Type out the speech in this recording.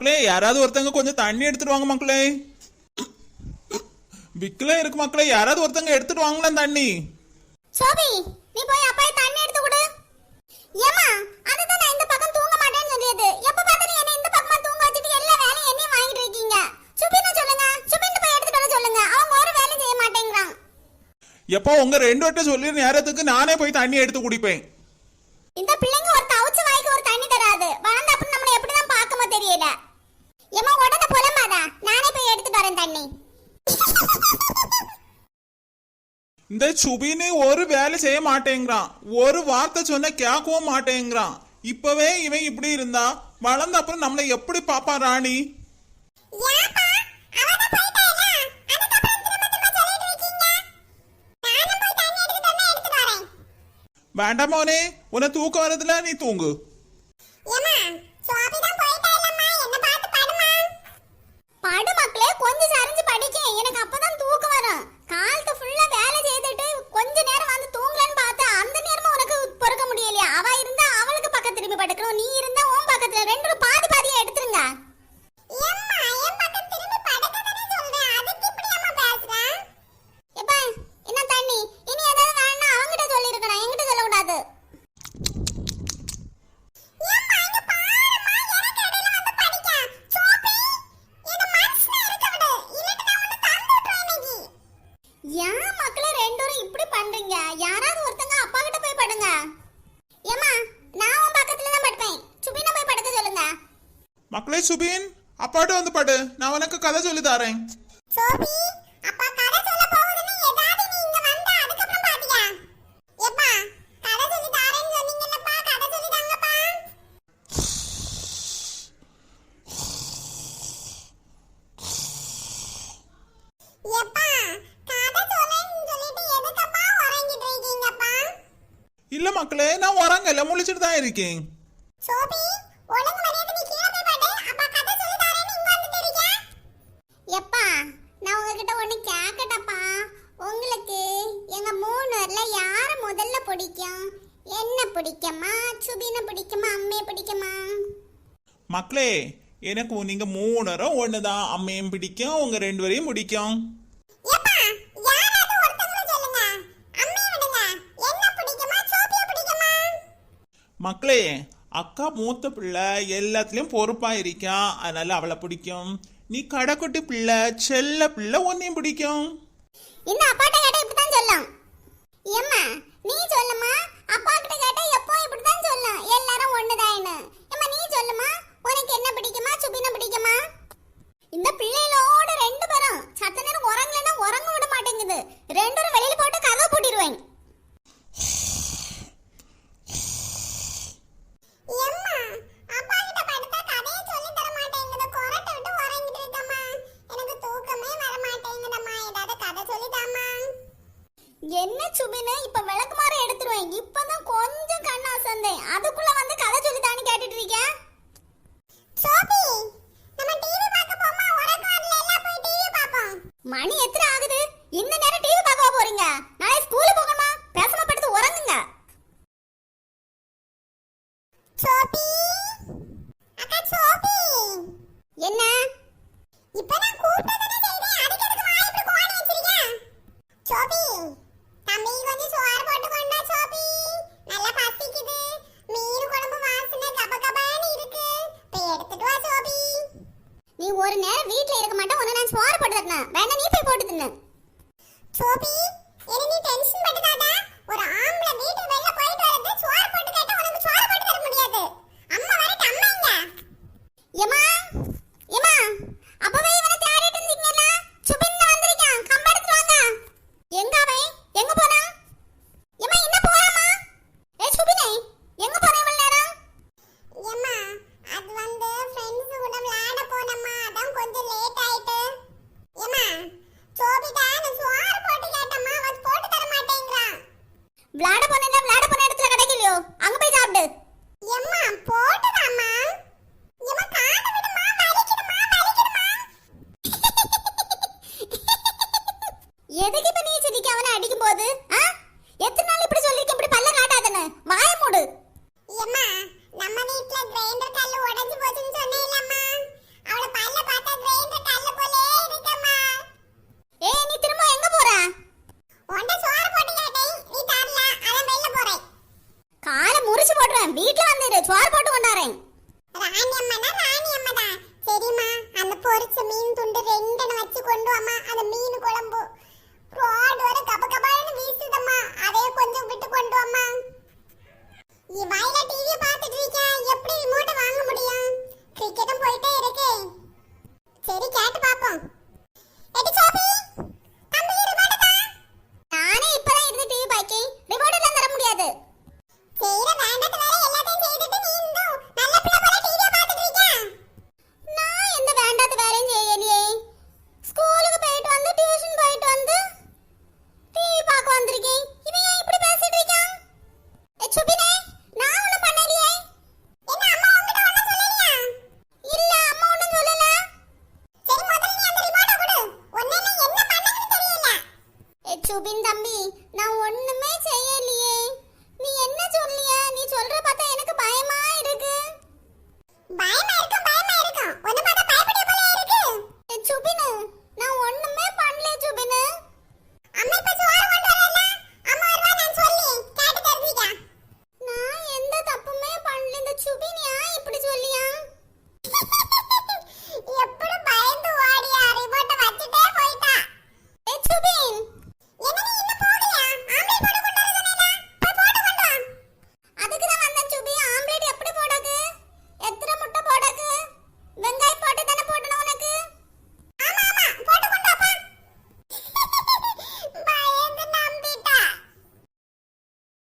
மக்களே யாராவது ஒருத்தங்க கொஞ்சம் தண்ணி எடுத்துட்டு வாங்க மக்களே. விக்கல இருக்கு மக்களே யாராவது ஒருத்தங்க எடுத்துட்டு வாங்கலாம் தண்ணி. சோபி நீ போய் அப்பாய் தண்ணி எடுத்து கொடு. ஏமா அதுதான் நான் இந்த பக்கம் தூங்க மாட்டேன்னு சொல்லியது. எப்ப பார்த்து நீ என்ன இந்த பக்கமா தூங்க வச்சுட்டு எல்லா வேலையும் என்னையும் வாங்கிட்டு இருக்கீங்க. சுபின்னு சொல்லுங்க சுபின்னு போய் எடுத்துட்டு வர சொல்லுங்க. அவங்க ஒரு வேலையும் செய்ய மாட்டேங்கிறான் எப்போ உங்க ரெண்டு வட்டம் சொல்லி நேரத்துக்கு நானே போய் தண்ணி எடுத்து குடிப்பேன் இந்த பிள்ளைங்க ஒரு தவுச்சு வாய்க்கு ஒரு தண்ணி தராது வளர்ந்த அப்புறம் நம்மள எப்படிதான் பார்க்கமோ தெரியல ஏமா உடனே புலம்பாதா நானே போய் இந்த சுபின்னு ஒரு வேலை செய்ய மாட்டேங்கிறான். ஒரு வார்த்தை சொன்ன கேட்கவும் மாட்டேங்கிறான். இப்பவே இவன் இப்படி இருந்தா வளர்ந்த அப்புறம் நம்மளை எப்படி பாப்பான் ராணி? வேண்டாம் மோனே உன்னை தூக்கம் வரதுல நீ தூங்கு. ಜನರು மக்களே சுபின் அப்பாட்டு வந்து படு. நான் உனக்கு கதை சொல்லி தரேன். சோபி அப்பா கதை சொல்ல போகுதுன்னு ஏதாவது நீ இங்க வந்தா அதுக்கப்புறம் பாத்தியா? எப்பா கதை சொல்லி தாரேன்னு சொன்னீங்கல்லப்பா கதை சொல்லி தாங்கப்பா. எப்பா கதை சொல்லேன்னு சொல்லிட்டு எதுக்கப்பா உறங்கிட்டு இருக்கீங்கப்பா? இல்ல மக்களே நான் உறங்கல முழிச்சிட்டு தான் இருக்கேன். சோபி ஒழுங்கு மரியாதை நீ கீழே போய் பாடு அப்பா கதை சொல்லி தரேன்னு இங்க வந்துட்டு இருக்க எப்பா நான் உங்ககிட்ட ஒண்ணு கேக்கட்டப்பா உங்களுக்கு எங்க மூணுல யார முதல்ல பிடிக்கும்? என்ன பிடிக்குமா சுபின பிடிக்குமா? அம்மைய பிடிக்குமா? மக்களே எனக்கு நீங்க மூணரும் ஒண்ணுதான். அம்மையும் பிடிக்கும் உங்க ரெண்டு பேரையும் பிடிக்கும்? மக்களே அக்கா மூத்த பிள்ளை எல்லாத்துலயும் பொறுப்பா இருக்கான் அதனால அவளை பிடிக்கும். நீ கடைக்குட்டி பிள்ளை செல்ல பிள்ளை உன்னையும் பிடிக்கும். இந்த அப்பாட்ட கேட்டா இப்படிதான் சொல்லும். ஏம்மா நீ சொல்லுமா? அப்பா கிட்ட கேட்டா எப்போ இப்படிதான் சொல்லும். எல்லாரும் ஒண்ணுதான்னு ஏம்மா நீ சொல்லுமா? உனக்கு என்ன பிடிக்குமா? சுபின பிடிக்குமா? இந்த பிள்ளைகளோட என்ன சுபினு இப்ப விளக்குமாற எடுத்துருவேன். இப்பதான் கொஞ்சம் கண்ணு அசந்தேன் அதுக்குள்ள வந்து வேணா நீ போய் போட்டு தின்னு. சோபி என்ன நீ டென்ஷன் பட்டுதாடா ஒரு ஆம்பளை வீட்டு வெளில போயிட்டு வரது சோறு போட்டு கேட்டா உனக்கு சோறு போட்டு தர முடியாது அம்மா வரட்டு அம்மா இங்க ஏமா ஏமா அப்பவே இவனை தேடிட்டு இருந்தீங்கல்ல சுபின் வந்திருக்கான் கம்ப எடுத்து வாங்க எங்க அவன் எங்க போனா ஏமா என்ன போறாமா ஏ சுபினே எங்க போற இவ்வளவு நேரம் ஏமா அது வந்து ஃப்ரெண்ட்ஸ் கூட விளையாட போனம்மா அதான் கொஞ்சம் லேட் ஆயிட்டு ஏமா சோபிடா நான் சோறு போட்டு கேட்டம்மா அவன் போட்டு தர மாட்டேங்கிறான் விளையாட போனேன்னா விளையாட போன இடத்துல கிடைக்கலையோ அங்க போய் சாப்பிடு. গোবিন্দম